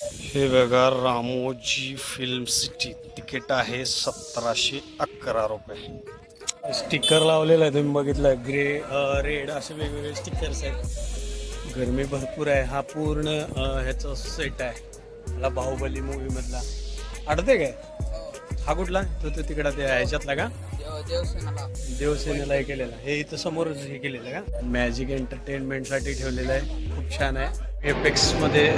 हे बघा Ramoji film city ticket आहे सतराशे अकरा रुपये. स्टिकर लावलेलं आहे तुम्ही बघितलं ग्रे रेड असे वेगवेगळे स्टिकर्स आहेत. गरमी भरपूर आहे. हा पूर्ण ह्याचा सेट आहे. मला बाहुबली मूवी मधला. आठवते काय? हा कुठला? तो तो तिकडा ते ह्याच्यातला का? देवसेनेला हे केलेलं. हे इथं समोरच हे केलेलं आहे का मॅजिक एंटरटेनमेंटसाठी ठेवलेलं आहे. खूप छान आहे. एपेक्समध्ये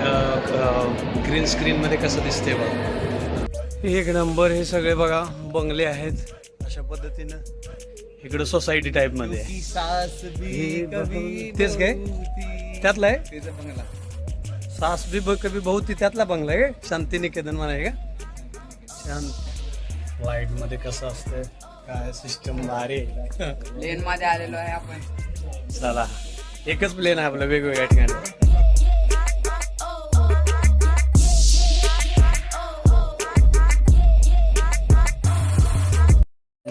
ग्रीन स्क्रीन मध्ये कसं दिसते बघा? एक नंबर हे सगळे बघा बंगले आहेत. अशा पद्धतीनं इकडं सोसायटी टाईपमध्ये आहे. बघ- तेच काय? त्यातलं आहे? सास बी कभी बहुत त्यातला बंगला आहे का? शांती निकेतन म्हणाय का? शांत. लाइटमध्ये कसं असतं काय सिस्टम भारी आहे. लेन मध्ये आलेलो आहे आपण. चला. एकच प्लेन आहे आपलं वेगवेगळ्या ठिकाणी.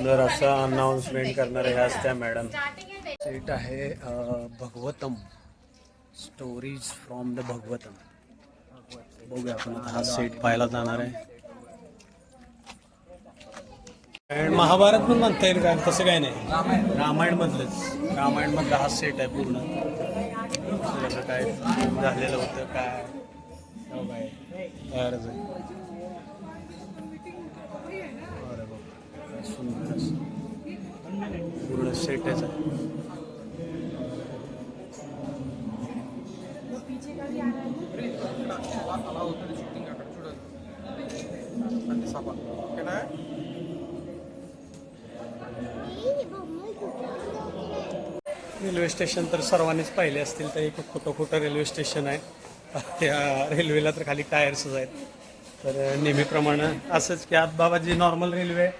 सुंदर असं अनाउन्समेंट करणारे ह्या त्या मॅडम सीट आहे Bhagavatam. Stories from the Bhagavatam. बघूया आपण आता हा सेट पाहायला जाणार आहे. महाभारत पण म्हणता येईल का तसं काय नाही. रामायण. मधलंच. रामायण मधला हा सेट आहे पूर्ण. कसं काय झालेलं होतं काय? सुंदर असं. पूर्ण सेटच आहे. रेल्वे स्टेशन तर सर्वांनीच पाहिले असतील तर एक खोटं खोटं रेल्वे स्टेशन आहे. त्या रेल्वेला तर खाली टायर्सच आहेत. तर नेहमीप्रमाणे असंच की आत बाबाजी नॉर्मल रेल्वे आहे.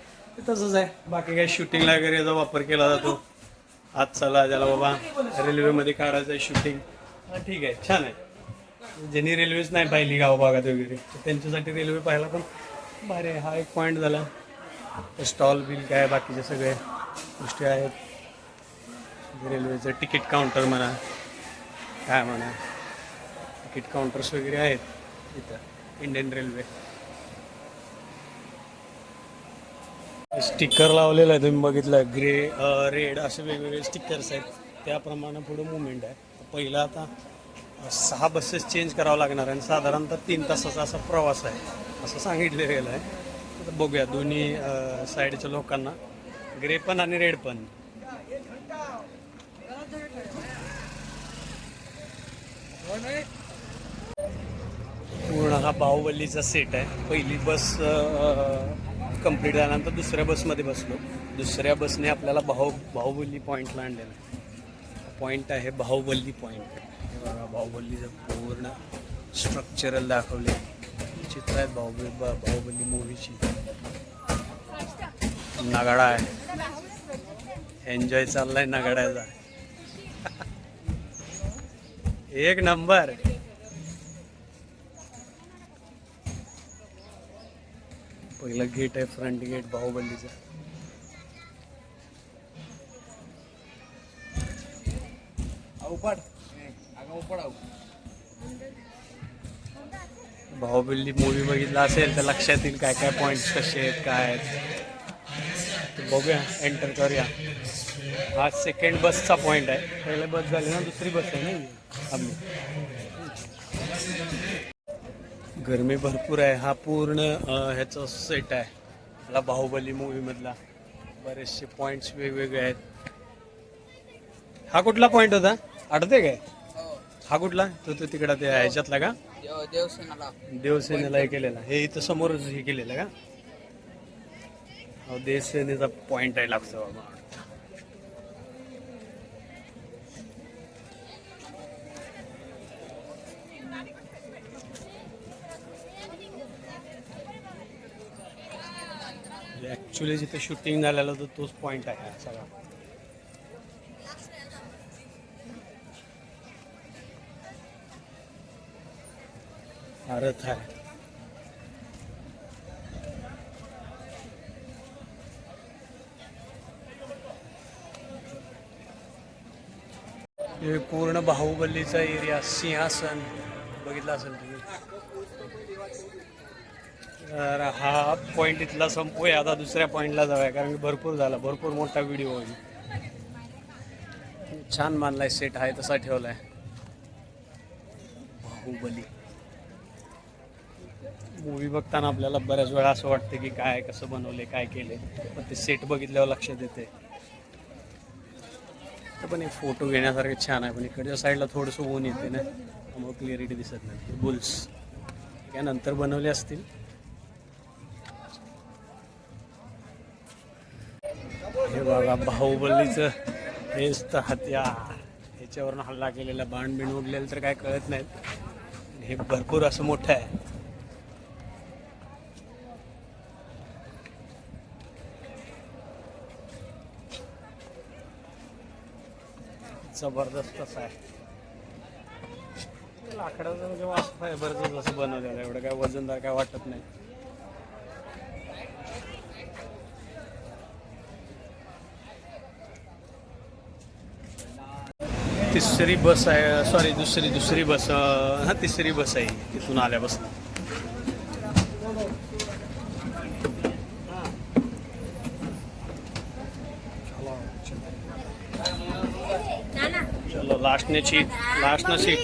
तसंच आहे. बाकी काही शूटिंगला वगैरे याचा वापर केला जातो. आज चला ज्याला बाबा रेल्वेमध्ये काढायचं आहे शूटिंग ठीक आहे. छान आहे. ज्यांनी रेल्वेच नाही पाहिली गावभागात वगैरे तर त्यांच्यासाठी रेल्वे पाहायला पण भारी आहे. हा एक पॉईंट झाला. स्टॉल बिल काय बाकीचे सगळे गोष्टी आहेत. रेल्वेचं तिकीट काउंटर म्हणा काय म्हणा. तिकीट काउंटर्स वगैरे आहेत इथं इंडियन रेल्वे स्टिकर लावलेलं आहे तुम्ही बघितलं ग्रे रेड असे वेगवेगळे स्टिकर्स आहेत. त्याप्रमाणे पुढे मुवमेंट आहे. पहिला आता सहा बसेस चेंज करावं लागणार आहे आणि साधारणतः तीन तासाचा असा प्रवास आहे असं सांगितलं गेलं आहे. तर बघूया दोन्ही साईडच्या लोकांना. ग्रे पण आणि रेड पण. पूर्ण हा बाहुबलीचा सेट आहे. पहिली बस कंप्लीट झाल्यानंतर दुसऱ्या बसमध्ये बसलो. दुसऱ्या बसने आपल्याला बाहु बाहुबली पॉईंटला आणलेलं. पॉईंट आहे बाहुबली पॉईंट हे बघा बाहुबलीचं पूर्ण स्ट्रक्चरल दाखवले चित्र आहेत बाहुबली बा- बाहुबली मूवीची नगाडा आहे. एन्जॉय चाललाय नगाड्याचा. एक नंबर पहिलं गेट आहे फ्रंट गेट बाहुबलीचं. बाहुबली मूवी बघितला असेल तर लक्षात येईल काय काय पॉइंट्स कसे आहेत काय आहेत. बघूया एंटर करूया. हा सेकंड बसचा पॉइंट आहे. पहिले बस झाली ना दुसरी बस आहे ना आम्ही. गरमी भरपूर आहे. हा पूर्ण ह्याचा सेट आहे. मला बाहुबली मूवी मधला. बरेचसे पॉइंट्स वेगवेगळे आहेत. हा कुठला पॉइंट होता? आठवते काय? हा. कुठला? तो तो तिकडा ते ह्याच्यातला का? देव- देवसेनाला. देवसेनेला हे केलेला. हे इथं समोरच हे केलेलं का? हो देवसेनेचा पॉइंट आहे लागतो बाबा. ॲक्च्युली जिथे शूटिंग झालेलं होतं तोच पॉईंट आहे हा सगळा. हा रथ आहे हे पूर्ण बाहुबलीचा एरिया सिंहासन बघितला असेल तुम्ही? तर हा पॉईंट इथला संपूया. आता दुसऱ्या पॉईंटला जाऊया कारण की भरपूर झाला. भरपूर मोठा व्हिडिओ होईल. छान मानलाय सेट आहे तसा ठेवलाय. बाहुबली. मूवी बघताना आपल्याला बऱ्याच वेळा असं वाटतं की काय कसं बनवले काय केले पण ते सेट बघितल्यावर लक्षात येते. तर पण एक फोटो घेण्यासारखे छान आहे पण इकडच्या साईडला थोडंसं ऊन येते ना. त्यामुळे क्लिअरिटी दिसत नाही. बुल्स काय नंतर बनवले असतील. हे बघा बाहुबलीचं हेच तर हत्यार ह्याच्यावरून हल्ला केलेला बाण बिण उडलेलं तर काय कळत नाहीत हे भरपूर असं मोठं आहे. जबरदस्त आहे. लाकडाचं किंवा असं फायबरचं जसं बनवलेलं आहे एवढं काय वजनदार काय वाटत नाही. तिसरी बस आहे सॉरी दुसरी दुसरी बस हा तिसरी बस आहे तिथून आल्यापासून. चलो लास्ट ने चीट सीट लास्टनं सीट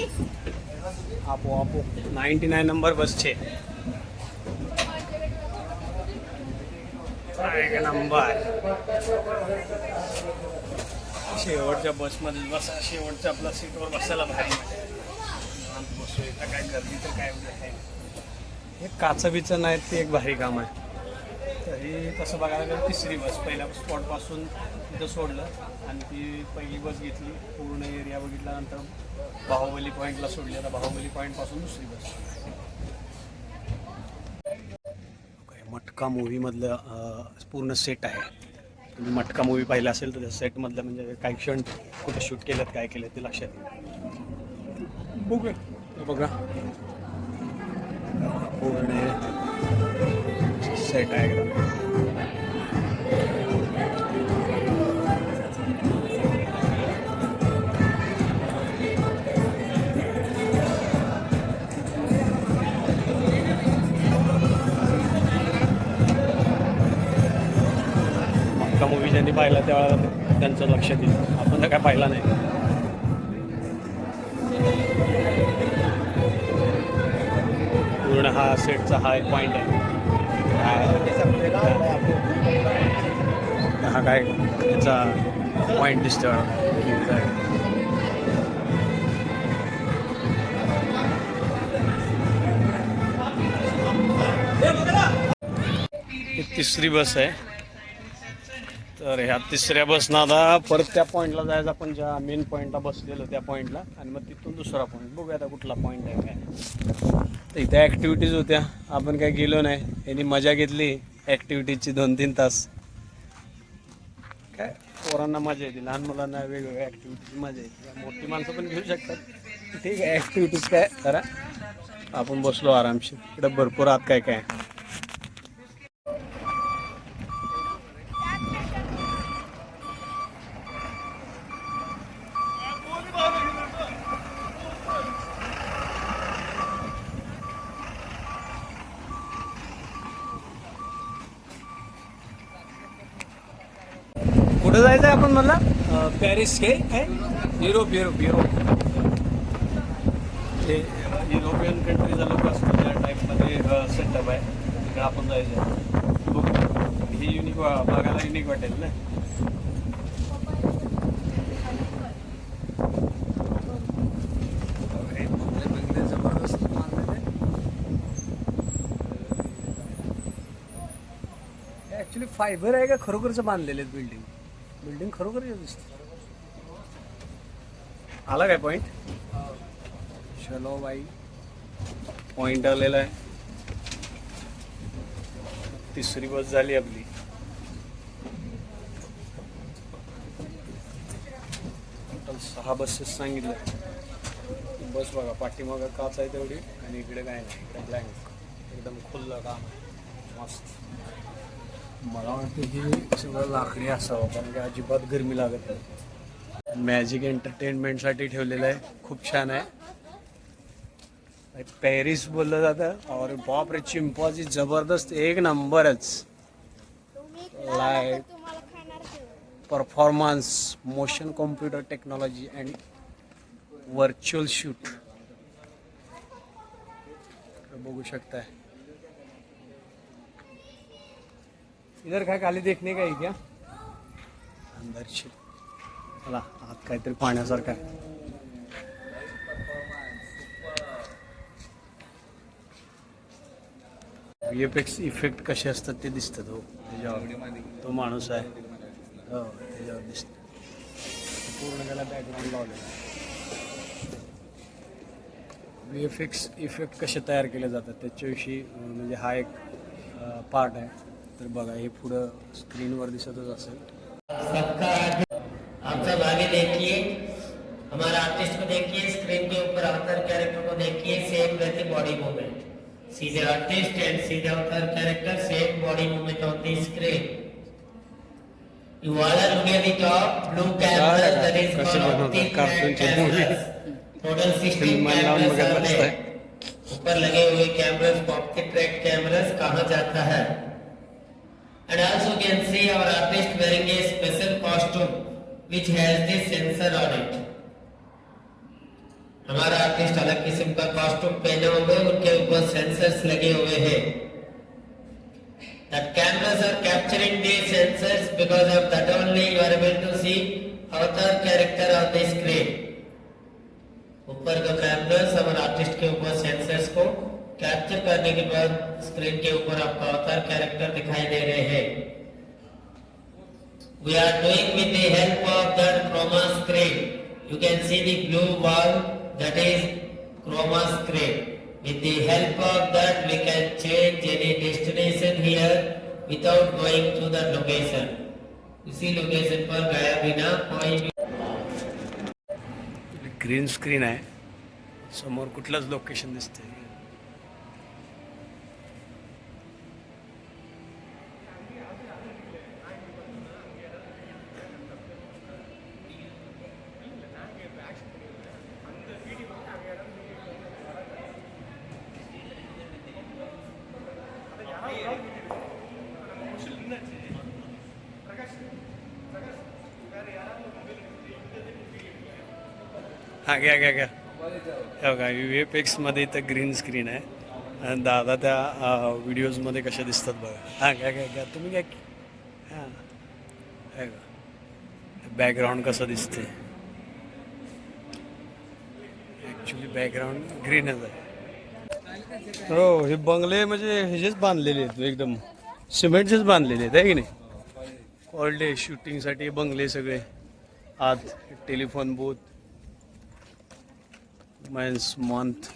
आपो आपो. नाइनटी नाइन नंबर बस छे. नंबर. शेवटच्या बसमध्ये बसा शेवटच्या आपल्या सीटवर बसायला भारी बसू इथं काय गर्दी तर काय आहे? हे काचं नाही ते एक भारी काम आहे. तरी तसं बघायला गेलं तिसरी बस पहिल्या स्पॉटपासून तिथं सोडलं आणि ती पहिली बस घेतली पूर्ण एरिया बघितल्यानंतर बाहुबली पॉईंटला सोडली. आता बाहुबली पॉईंटपासून दुसरी बस. काय मटका मूवीमधलं पूर्ण सेट आहे. तुम्ही मटका मूवी पाहिला असेल तर त्या सेटमधलं म्हणजे काही क्षण कुठे शूट केलं काय केलं ते लक्षात येईल. बघूया. बघा. पूर्ण सेट आहे. पाहिला त्यावेळेला त्यांचं लक्षात येईल आपण तर काय पाहिला नाही. पूर्ण हा सेटचा हा एक पॉईंट आहे. हा काय याचा पॉईंट दिसतो तिसरी बस आहे. तर ह्या तिसऱ्या बसनं आता परत त्या पॉईंटला जायचं आपण ज्या मेन पॉईंटला बसलेलो त्या पॉईंटला आणि मग तिथून दुसरा पॉईंट बघूया आता कुठला पॉईंट आहे काय. तर इथे ॲक्टिव्हिटीज होत्या. आपण काय गेलो नाही. यांनी मजा घेतली. ॲक्टिव्हिटीजची दोन तीन तास. काय? पोरांना मजा येते. लहान मुलांना वेगवेगळ्या ॲक्टिव्हिटीची मजा येते. मोठी माणसं पण घेऊ शकतात. ठीक आहे. ॲक्टिव्हिटीज काय? करा. आपण बसलो आरामशीर. इकडं भरपूर आत काय काय पॅरिस के काय युरोप युरोप युरोप ते युरोपियन कंट्रीचा लोक असतो त्या टाईपमध्ये सेटअप आहे. तिकडे आपण जायचं. आहे बघू. ही युनिक बघायला युनिक वाटेल ना? ॲक्च्युली फायबर आहे का? खरोखरच बांधलेले आहेत बिल्डिंग बिल्डिंग खरोखर दिसते आला काय पॉईंट चलो बाई पॉईंट आलेला आहे. तिसरी बस झाली आपली. टोटल सहा बसेस सांगितलं बस बघा पाठीमागं काच आहे तेवढी आणि इकडे काय नाही इकडे ब्लँक एकदम खुल्लं काम आहे. मस्त. मला वाटतं की सगळं लाकडी असावं कारण की अजिबात गरमी लागत नाही. मॅजिक एंटरटेनमेंटसाठी ठेवलेलं आहे. खूप छान आहे. पॅरिस बोललं जातं. और बॉप रे चिंपॉजी जबरदस्त. एक नंबरच. Light performance motion computer technology and virtual shoot बघू शकताय. इधर काय खाली देखणे काय? क्या अंदरची चला आत काहीतरी पाहण्यासारखं आहे. व्ही एफ एक्स इफेक्ट कसे असतात ते दिसतात हो. त्याच्यावर. तो माणूस आहे. हो त्याच्यावर दिसत. पूर्ण त्याला बॅकग्राऊंड लावलेला व्ही एफ एक्स इफेक्ट कसे तयार केले जातात त्याच्याविषयी म्हणजे हा एक पार्ट आहे. तर बघा हे पुढं स्क्रीनवर दिसतच असेल. आप सब आगे देखिए। हमारा आर्टिस्ट को देखिए स्क्रीन के ऊपर अवतार कैरेक्टर को देखिए सेम रहती बॉडी मूवमेंट सीधे आर्टिस्ट एंड सीधे Avatar character same body movement on the screen You all are looking at the top blue canvas that is कसे called बनवतात optic कार्टूनचे canvas. Total 16 cameras are there. ऊपर लगे हुए cameras pocket track cameras कहा जाता है? Also you can see our artist wearing a special costume which has the sensor on it हमारा आर्टिस्ट अलग किस्म का कॉस्ट्यूम पहने हुए उनके ऊपर सेंसर्स लगे हुए हैं that cameras are capturing these sensors because of that only you are able to see avatar character on the screen ऊपर का कैमरास हमारे आर्टिस्ट के ऊपर सेंसर्स को कैप्चर करने के बाद स्क्रीन के ऊपर आपका अवतार कैरेक्टर दिखाई दे रहे हैं We are doing with the help of that chroma screen. You can see the blue wall that is chroma screen. With the help of that we can change any destination here without going to the location. इसी location पर गया बिना कोई भी green screen आहे समोर कुठलंच location दिसते हां घ्या घ्या घ्या. हे बघा व्ही एफ एक्समध्ये इथं ग्रीन स्क्रीन आहे. आणि दादा त्या व्हिडिओजमध्ये कशा दिसतात बघा. हां घ्या घ्या घ्या. तुम्ही घ्या की. हां. हे बॅकग्राऊंड कसं दिसते ॲक्च्युली बॅकग्राऊंड ग्रीनच आहे. हो हे बंगले म्हणजे ह्याचेच बांधलेले आहेत एकदम. सिमेंटचेच बांधलेले आहेत आहे की नाही? ऑल डे शूटिंगसाठी बंगले सगळे. आत टेलिफोन बूथ मेन्स मंथ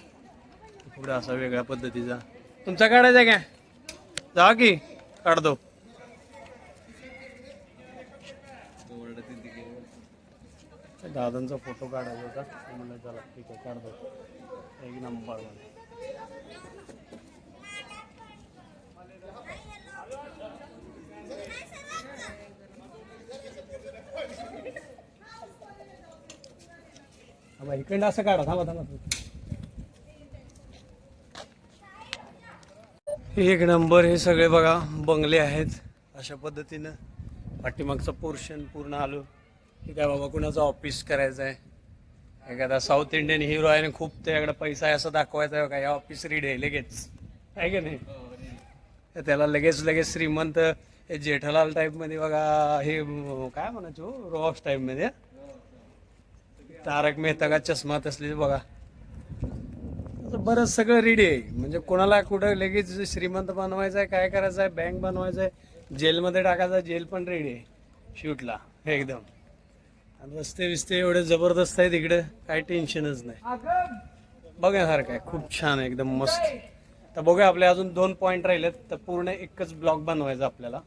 पुढे असा वेगळ्या पद्धतीचा. तुमचा काढायचा काय जा की काढ दो दादांचा फोटो काढायचा होता. म्हणलं चला ठीक आहे काढ दो एक नंबरमध्ये थांबा इकडनं असं काढा थांबा थांबा. एक नंबर हे सगळे बघा बंगले आहेत. अशा पद्धतीनं पाठीमागचं पोर्शन पूर्ण आलो. की काय बाबा कुणाचं ऑफिस करायचं आहे? एखादा साऊथ इंडियन हिरो आहे आणि खूप त्याकडे पैसा आहे असं दाखवायचा आहे का या ऑफिस रीड आहे लगेच. आहे की नाही? त्याला लगेच लगेच श्रीमंत हे जेठालाल टाईपमध्ये बघा हे काय म्हणायचो? रॉक्स टाईपमध्ये तारक मेहता का चष्मा तसलीच बघा. असं बरंच सगळं रेडी आहे. म्हणजे कोणाला कुठं लगेच श्रीमंत बनवायचं आहे काय करायचं आहे बँक बनवायचं आहे जेलमध्ये टाकायचं आहे जेल पण रेडी आहे. शूटला एकदम. आणि रस्ते विस्ते एवढे जबरदस्त आहेत इकडे काही टेन्शनच नाही. बघण्यासारखं आहे खूप छान आहे एकदम मस्त. तर बघूया आपले अजून दोन पॉईंट राहिलेत तर पूर्ण एकच ब्लॉक बनवायचा आपल्याला.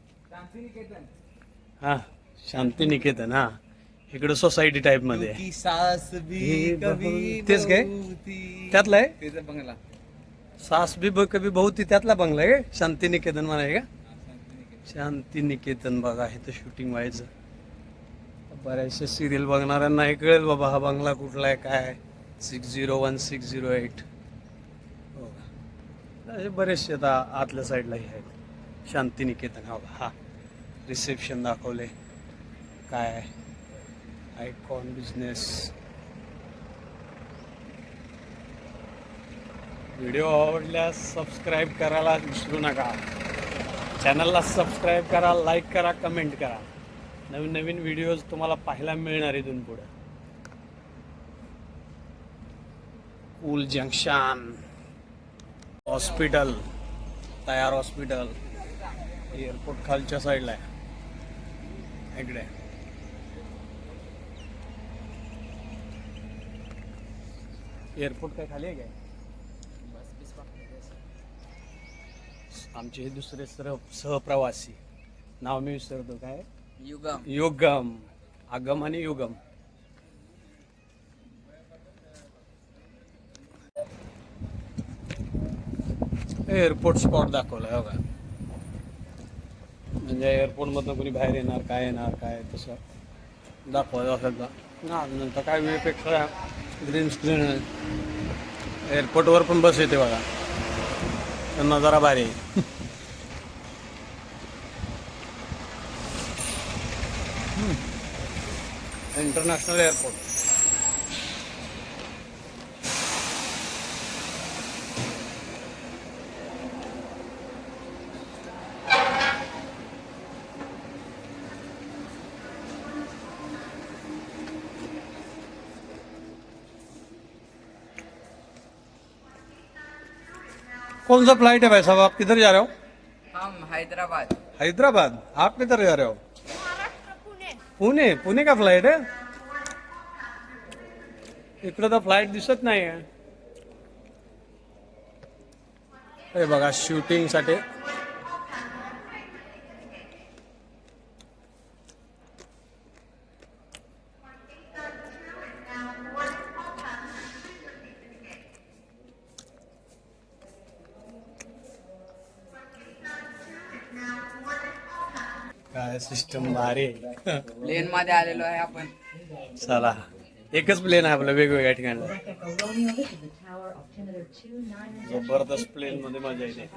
हा शांती निकेतन हा. इकडं सोसायटी टाईपमध्ये. आहे. की सास भी कभी बहु- तेच काय? बहुती. त्यातलं आहे? त्याचा बंगला. सास बी ब- कभी बहुती त्यातला बंगला आहे का? शांती निकेतन म्हणाय का? शांती निकेतन बघा इथं शूटिंग व्हायचं बऱ्याचशा सिरियल बघणाऱ्यांना हे कळेल बाबा हा बंगला कुठला आहे काय six zero one six zero eight असे बरेचसे आता आतल्या साईडलाही आहेत. शांतिनिकेतन हा बघा, हा. रिसेप्शन दाखवले काय आयकॉन बिझनेस व्हिडिओ आवडल्यास सबस्क्राईब करायला विसरू नका. चॅनलला सबस्क्राईब करा लाईक करा कमेंट करा. नवीन नवीन व्हिडिओज तुम्हाला पाहायला मिळणार इथून पुढे. कूल जंक्शन हॉस्पिटल तयार हॉस्पिटल एअरपोर्ट खालच्या साईडला आहे. इकडे. एअरपोर्ट काय खाली आहे काय? आमचे हे दुसरे सर सहप्रवासी. नाव मी विसरतो काय? युगम. योगम. आगम आणि युगम. एअरपोर्ट स्पॉट दाखवलाय बघा म्हणजे एअरपोर्ट मधनं कोणी बाहेर येणार काय येणार काय तसं. दाखवायचं असेल तर हा नंतर काय वेळपेक्षा ग्रीन स्क्रीन आहे. एअरपोर्टवर पण बस येते बघा. नजारा भारी आहे. इंटरनॅशनल एअरपोर्ट कौन सा फ्लाइट है भाई साहब? आप किधर जा रहे हो? हम हैदराबाद। हैदराबाद? आप किधर जा रहे हो? पुणे। पुणे का फ्लाईट आहे इकडं तर फ्लाईट दिसत नाही आहे हे बघा शूटिंग काय सिस्टम भारी. प्लेन मध्ये आलेलो आहे आपण चला एकच प्लेन आहे आपलं वेगवेगळ्या ठिकाणी जबरदस्त प्लेन मध्ये मजा येते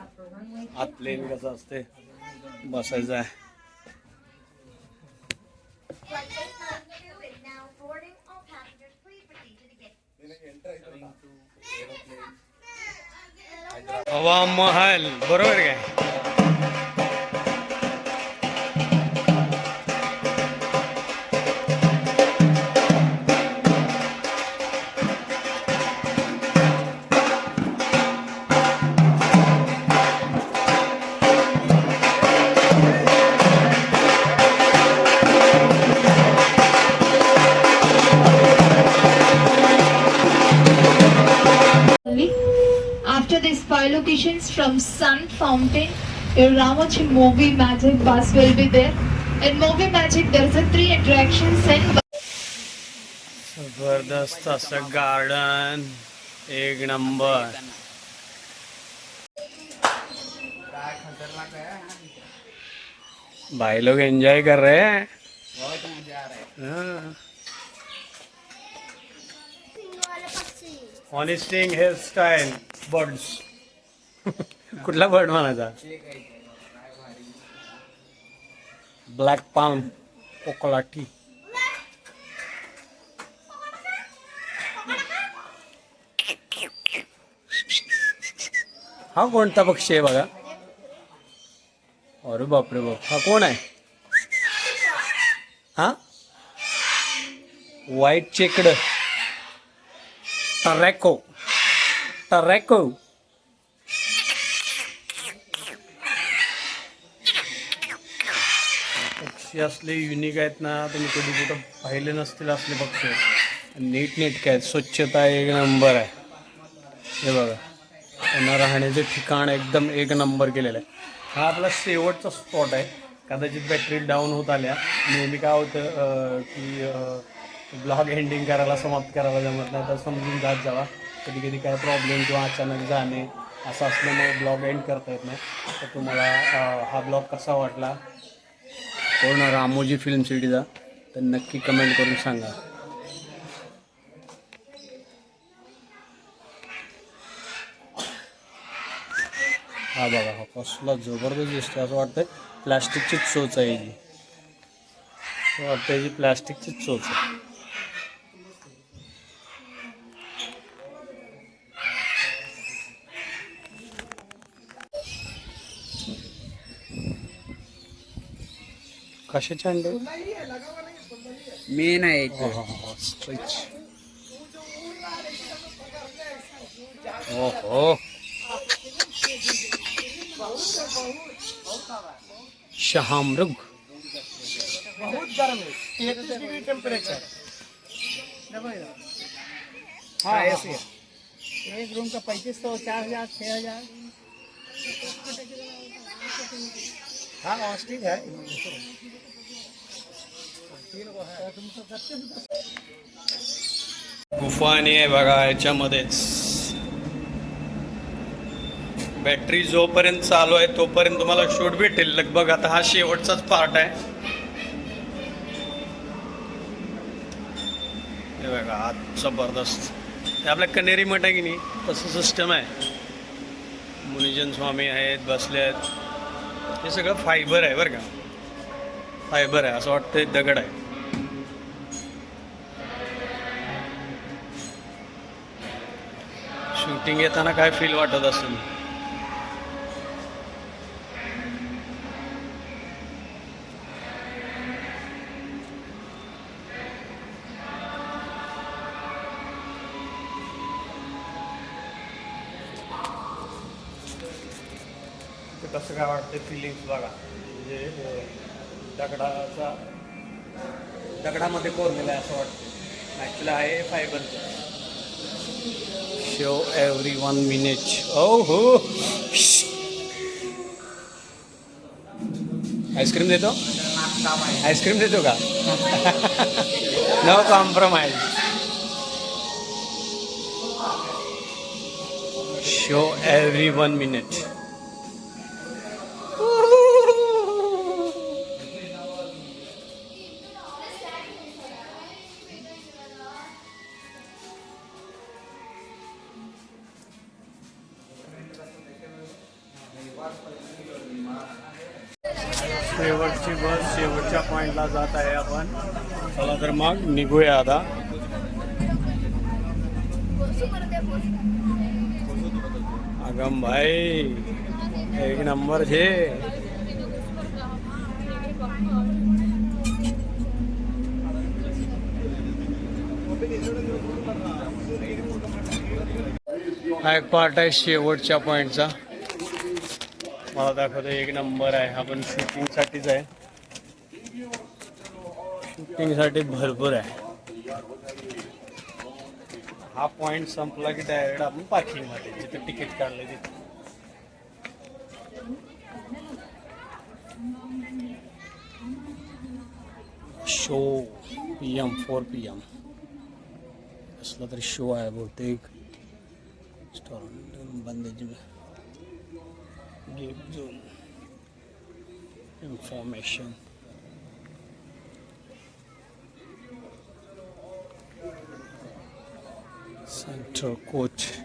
आत प्लेन कसं असते बसायचं आहे Flight 892 is now boarding. All passengers, please proceed to the gate. हवा महल बरोबर काय Fountain, your Ramachi Movie Magic bus will be there. In Movie Magic, there's a three attractions and जबरदस्त असं गार्डन एक नंबर भाई लोग एंजॉय कर रहे हैं बहुत मजा आ हेअर स्टाईल बर्ड्स कुठला बर्ड म्हणायचा? ब्लॅक पाम कोकलाटी हा कोणता पक्षी आहे बघा? अरे बापरे बाप. हा कोण आहे? हा? व्हाईट चेकड टरॅको टरॅको पक्षी असले युनिक आहेत ना तुम्ही कधी कुठं पाहिले नसतील असले पक्षी. नीट नेटके आहेत स्वच्छता एक नंबर आहे. हे बघा त्यांना राहण्याचे ठिकाण एकदम एक नंबर केलेलं आहे. हा आपला शेवटचा स्पॉट आहे. कदाचित बॅटरी डाऊन होत आल्या. नेहमी काय होतं की ब्लॉग एंडिंग करायला समाप्त करायला जमत नाही. तर समजून जात जावा. कधी कधी काय प्रॉब्लेम किंवा अचानक जाणे असं असल्यामुळे ब्लॉग एंड करता येत नाही. तर तुम्हाला हा ब्लॉग कसा वाटला? पूर्ण रामोजी फिल्म सिटीचा तर नक्की कमेंट करून सांगा. हा बघा हा कसला जबरदस्त दिसतो असं वाटतंय. प्लॅस्टिकचीच चोच आहे ही. असं वाटतं ही प्लॅस्टिकचीच चोच आहे. कशाचे अंडे? मेन आहे हो, हो, हो, स्ट्रेच. ओहो. शहामृग. हाँ। ऐसे? एक रूम का पैंतीस सौ चार हज़ार छः हज़ार। हाँ ऑस्टिक है। गुफाने आहे बघा याच्यामध्येच. बॅटरी जोपर्यंत चालू आहे तोपर्यंत तुम्हाला शूट भेटेल. लगभग आता हा शेवटचाच पार्ट आहे. हे बघा आज जबरदस्त. हे आपल्या कनेरी मठ आहे की नाही? तसं सिस्टम आहे. मुनिजन स्वामी आहेत बसले आहेत. हे सगळं फायबर आहे बरं का? फायबर आहे असं वाटतं दगड आहे. शूटिंग येताना काय फील वाटत असेल? ते कसं काय वाटतं फिलिंग्स बघा. म्हणजे दगडाचा दगडामध्ये कोरलेला आहे असं वाटतं ॲक्च्युली आहे फायबरचं show every one minute. Oh, हो आईस्क्रीम देतो आईस्क्रीम देतो का no compromise show every one minute मग निघूया आता. अगम भाई एक नंबर छे हा एक पार्ट आहे शेवटच्या पॉइंटचा मला दाखवतो एक नंबर आहे. आपण शूटिंगसाठीच आहे. शूटिंगसाठी भरपूर आहे. हा पॉइंट संपला की डायरेक्ट आपण पार्किंगमध्ये जिथे तिकीट काढलं तिथे show P M four P M कसला तरी शो आहे बहुतेक. रेस्टॉरंट बंदेज Game zone. Information. Central Court.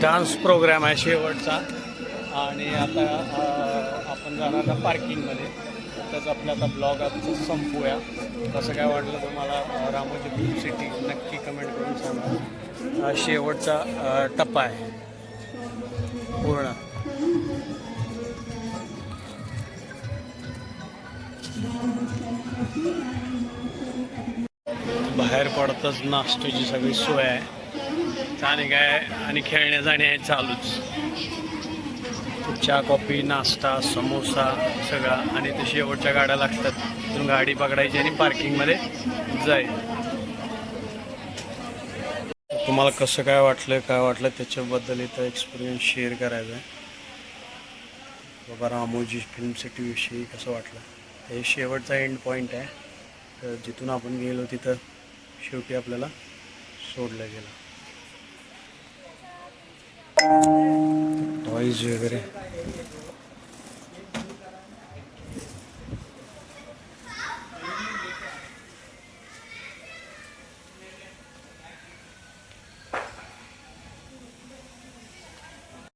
Dance programme आहे शेवटचा. आणि आता आपण जाणार ना पार्किंगमध्ये. त्याच आपला आता ब्लॉग आजचा संपूया. कसं काय वाटलं तुम्हाला अं, रामोजी फिल्म सिटी? नक्की कमेंट करून सांगा. हा शेवटचा टप्पा आहे. पूर्ण. बाहेर पडताच नाश्त्याची सगळी सोय आहे. आणि काय आणि खेळण्या जाणे आहे चालूच. चहा कॉफी नाश्ता समोसा सगळा आणि ते शेवटच्या गाड्या लागतात. तिथून गाडी पकडायची आणि पार्किंगमध्ये जायचं तुम्हाला कसं काय वाटलं काय वाटलं त्याच्याबद्दल इथं एक्सपिरियन्स शेअर करायचा आहे. बाबा रामोजी फिल्म सिटीविषयी कसं वाटलं? हे शेवटचा एंड पॉईंट आहे. तर जिथून आपण गेलो तिथं शेवटी आपल्याला सोडलं गेलं. टॉईज वगैरे